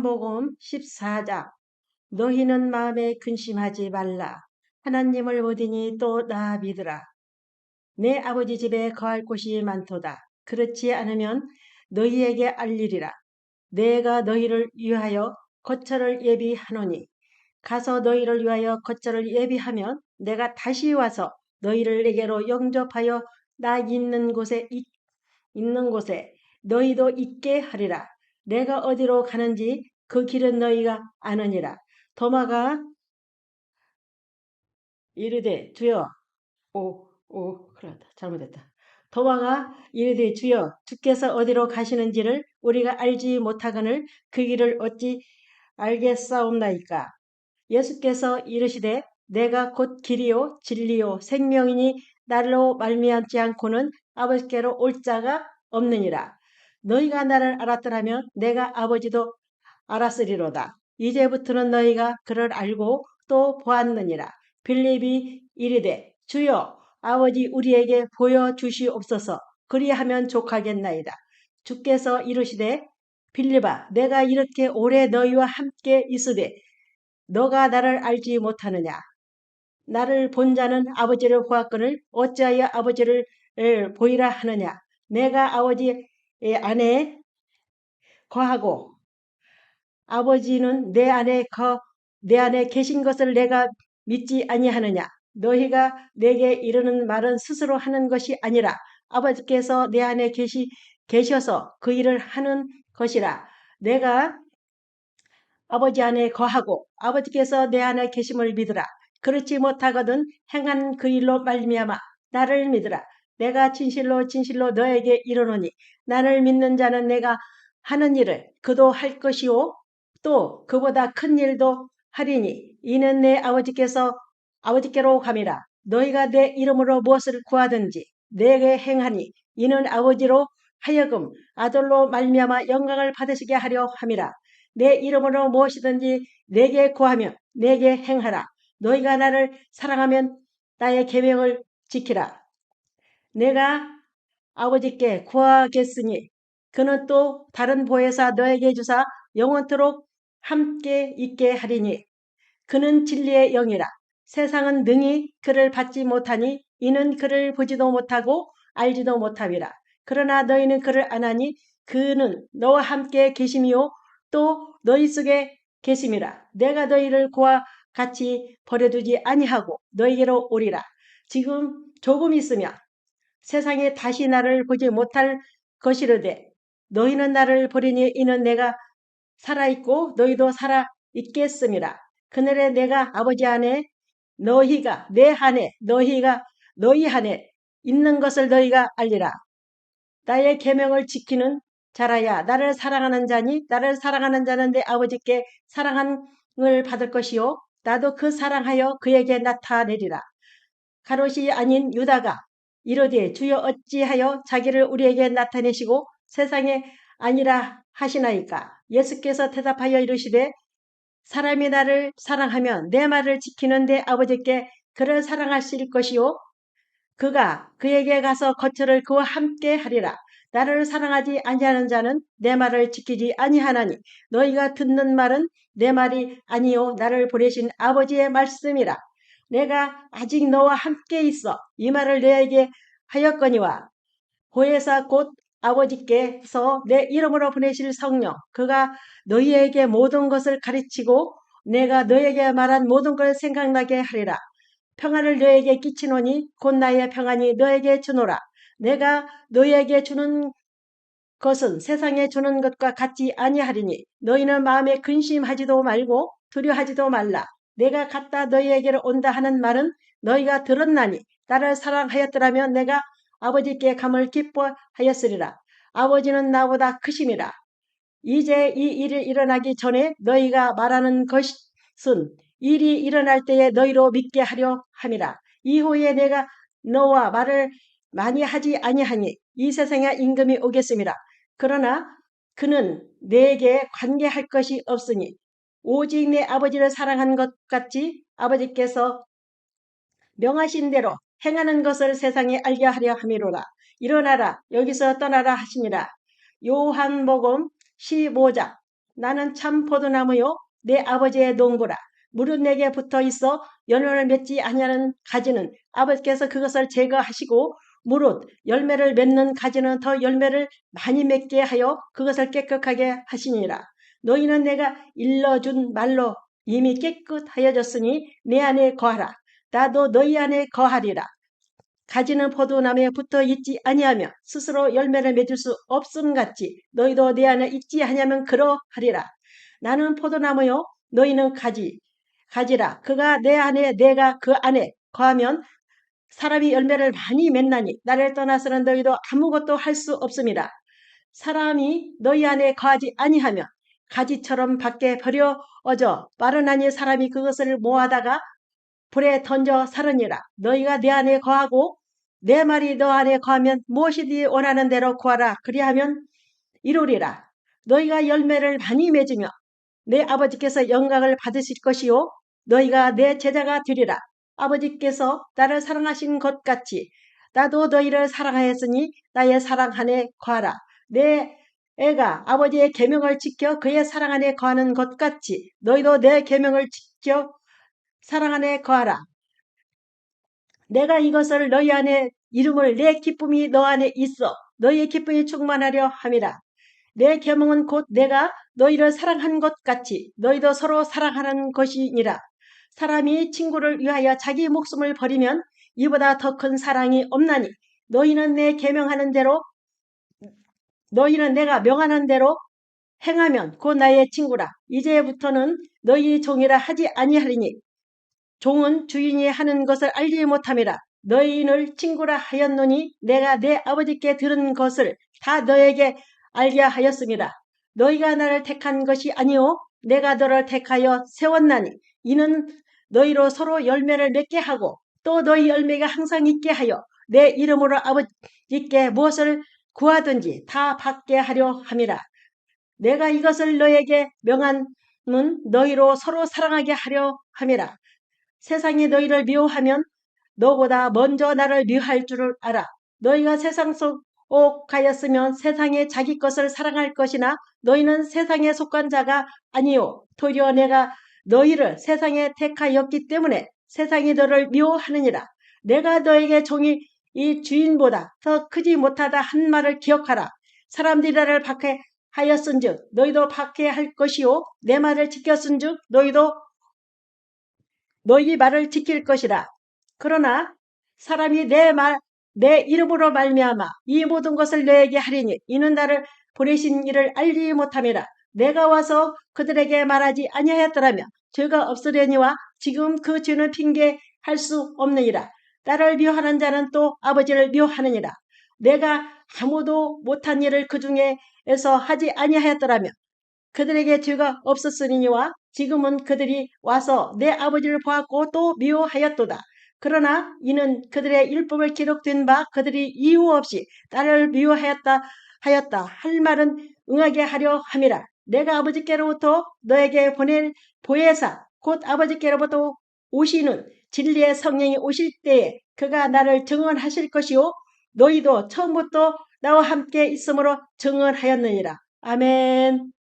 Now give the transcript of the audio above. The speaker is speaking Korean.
요한복음 14장 너희는 마음에 근심하지 말라. 하나님을 보디니 또 나 믿으라. 내 아버지 집에 거할 곳이 많도다. 그렇지 않으면 너희에게 알리리라. 내가 너희를 위하여 거처를 예비하노니 가서 너희를 위하여 거처를 예비하면 내가 다시 와서 너희를 내게로 영접하여 나 있는 곳에 있, 있는 곳에 너희도 있게 하리라. 내가 어디로 가는지 그 길은 너희가 아느니라. 도마가 이르되 주여 오, 오, 그렇다. 잘못했다. 도마가 이르되 주여 주께서 어디로 가시는지를 우리가 알지 못하거늘 그 길을 어찌 알겠사옵나이까. 예수께서 이르시되 내가 곧 길이요 진리요 생명이니 날로 말미암지 않고는 아버지께로 올 자가 없느니라. 너희가 나를 알았더라면 내가 아버지도 알았으리로다. 이제부터는 너희가 그를 알고 또 보았느니라. 빌립이 이르되 주여 아버지 우리에게 보여 주시옵소서 그리하면 족하겠나이다. 주께서 이르시되 빌립아 내가 이렇게 오래 너희와 함께 있으되 너가 나를 알지 못하느냐 나를 본 자는 아버지를 보았거늘 어찌하여 아버지를 보이라 하느냐 내가 아버지 안에 거하고 아버지는 내 안에 거, 내 안에 계신 것을 내가 믿지 아니하느냐? 너희가 내게 이르는 말은 스스로 하는 것이 아니라 아버지께서 내 안에 계시, 계셔서 그 일을 하는 것이라. 내가 아버지 안에 거하고 아버지께서 내 안에 계심을 믿으라. 그렇지 못하거든 행한 그 일로 말미암아 나를 믿으라. 내가 진실로 진실로 너에게 이르노니 나를 믿는 자는 내가 하는 일을 그도 할 것이요 또 그보다 큰 일도 하리니 이는 내 아버지께서 아버지께로 감이라. 너희가 내 이름으로 무엇을 구하든지 내게 행하니 이는 아버지로 하여금 아들로 말미암아 영광을 받으시게 하려 함이라. 내 이름으로 무엇이든지 내게 구하면 내게 행하라. 너희가 나를 사랑하면 나의 계명을 지키라. 내가 아버지께 구하겠으니 그는 또 다른 보혜사 너에게 주사 영원토록 함께 있게 하리니 그는 진리의 영이라. 세상은 능히 그를 받지 못하니 이는 그를 보지도 못하고 알지도 못함이라. 그러나 너희는 그를 안하니 그는 너와 함께 계심이요 또 너희 속에 계심이라. 내가 너희를 고아 같이 버려두지 아니하고 너희에게로 오리라. 지금 조금 있으면 세상에 다시 나를 보지 못할 것이르되 너희는 나를 버리니 이는 내가 살아있고 너희도 살아있겠음이라. 그날에 내가 아버지 안에 너희가 내 안에 너희가 너희 안에 있는 것을 너희가 알리라. 나의 계명을 지키는 자라야 나를 사랑하는 자니 나를 사랑하는 자는 내 아버지께 사랑함을 받을 것이요 나도 그 사랑하여 그에게 나타내리라. 가롯이 아닌 유다가 이르되 주여 어찌하여 자기를 우리에게 나타내시고 세상에 아니라 하시나이까? 예수께서 대답하여 이르시되 사람이 나를 사랑하면 내 말을 지키는 데 아버지께 그를 사랑하실 것이요. 그가 그에게 가서 거처를 그와 함께 하리라. 나를 사랑하지 아니하는 자는 내 말을 지키지 아니하나니 너희가 듣는 말은 내 말이 아니요 나를 보내신 아버지의 말씀이라. 내가 아직 너와 함께 있어 이 말을 너에게 하였거니와 보혜사 곧 아버지께서 내 이름으로 보내실 성령 그가 너희에게 모든 것을 가르치고 내가 너에게 말한 모든 걸 생각나게 하리라. 평안을 너에게 끼치노니 곧 나의 평안이 너에게 주노라. 내가 너에게 주는 것은 세상에 주는 것과 같지 아니하리니 너희는 마음에 근심하지도 말고 두려하지도 말라. 내가 갔다 너희에게로 온다 하는 말은 너희가 들었나니 나를 사랑하였더라면 내가 아버지께 감을 기뻐하였으리라. 아버지는 나보다 크심이라. 이제 이 일이 일어나기 전에 너희가 말하는 것은 일이 일어날 때에 너희로 믿게 하려 함이라. 이후에 내가 너와 말을 많이 하지 아니하니 이 세상에 임금이 오겠습니다. 그러나 그는 내게 관계할 것이 없으니 오직 내 아버지를 사랑한 것 같이 아버지께서 명하신 대로 행하는 것을 세상에 알게 하려 함이로라. 일어나라 여기서 떠나라 하시니라. 요한복음 15장 나는 참 포도나무요 내 아버지의 농부라 물은 내게 붙어 있어 열매를 맺지 아니하는 가지는 아버지께서 그것을 제거하시고 무릇 열매를 맺는 가지는 더 열매를 많이 맺게 하여 그것을 깨끗하게 하시니라. 너희는 내가 일러준 말로 이미 깨끗하여졌으니 내 안에 거하라. 나도 너희 안에 거하리라. 가지는 포도나무에 붙어 있지 아니하며 스스로 열매를 맺을 수 없음 같이 너희도 내 안에 있지 아니하면 그러하리라. 나는 포도나무요 너희는 가지 가지라. 그가 내 안에 내가 그 안에 거하면 사람이 열매를 많이 맺나니 나를 떠나서는 너희도 아무것도 할 수 없습니다. 사람이 너희 안에 거하지 아니하면 가지처럼 밖에 버려져 빠르나니 사람이 그것을 모아다가 불에 던져 살으니라. 너희가 내 안에 거하고 내 말이 너 안에 거하면 무엇이든 원하는 대로 구하라. 그리하면 이루리라. 너희가 열매를 많이 맺으며 내 아버지께서 영광을 받으실 것이요 너희가 내 제자가 되리라. 아버지께서 나를 사랑하신 것 같이 나도 너희를 사랑하였으니 나의 사랑 안에 거하라. 내 애가 아버지의 계명을 지켜 그의 사랑 안에 거하는 것 같이 너희도 내 계명을 지켜 사랑 안에 거하라. 내가 이것을 너희 안에 이름을 내 기쁨이 너 안에 있어 너희의 기쁨이 충만하려 함이라. 내 계명은 곧 내가 너희를 사랑한 것 같이 너희도 서로 사랑하는 것이니라. 사람이 친구를 위하여 자기 목숨을 버리면 이보다 더 큰 사랑이 없나니 너희는 내 계명하는 대로 너희는 내가 명하는 대로 행하면 곧 나의 친구라. 이제부터는 너희 종이라 하지 아니하리니 종은 주인이 하는 것을 알지 못함이라. 너희를 친구라 하였노니 내가 내 아버지께 들은 것을 다 너에게 알게 하였습니다. 너희가 나를 택한 것이 아니오 내가 너를 택하여 세웠나니 이는 너희로 서로 열매를 맺게 하고 또 너희 열매가 항상 있게 하여 내 이름으로 아버지께 무엇을 구하든지 다 받게 하려 함이라. 내가 이것을 너에게 명함은 너희로 서로 사랑하게 하려 함이라. 세상이 너희를 미워하면 너보다 먼저 나를 미워할 줄을 알아. 너희가 세상 속하였으면 세상에 자기 것을 사랑할 것이나 너희는 세상에 속한 자가 아니요. 도리어 내가 너희를 세상에 택하였기 때문에 세상이 너를 미워하느니라. 내가 너에게 종이 이 주인보다 더 크지 못하다 한 말을 기억하라. 사람들이 나를 박해하였은즉 너희도 박해할 것이요 내 말을 지켰은즉 너희도 너희 말을 지킬 것이라. 그러나 사람이 내 말, 내 이름으로 말미암아 이 모든 것을 너에게 하리니 이는 나를 보내신 이를 알지 못함이라. 내가 와서 그들에게 말하지 아니하였더라면 죄가 없으려니와 지금 그 죄는 핑계할 수 없느니라. 나를 미워하는 자는 또 아버지를 미워하느니라. 내가 아무도 못한 일을 그 중에서 하지 아니하였더라면 그들에게 죄가 없었으니와 지금은 그들이 와서 내 아버지를 보았고 또 미워하였도다. 그러나 이는 그들의 율법을 기록된 바 그들이 이유 없이 나를 미워하였다 하였다 할 말은 응하게 하려 함이라. 내가 아버지께로부터 너에게 보낼 보혜사 곧 아버지께로부터 오시는 진리의 성령이 오실 때에 그가 나를 증언하실 것이요 너희도 처음부터 나와 함께 있으므로 증언하였느니라. 아멘.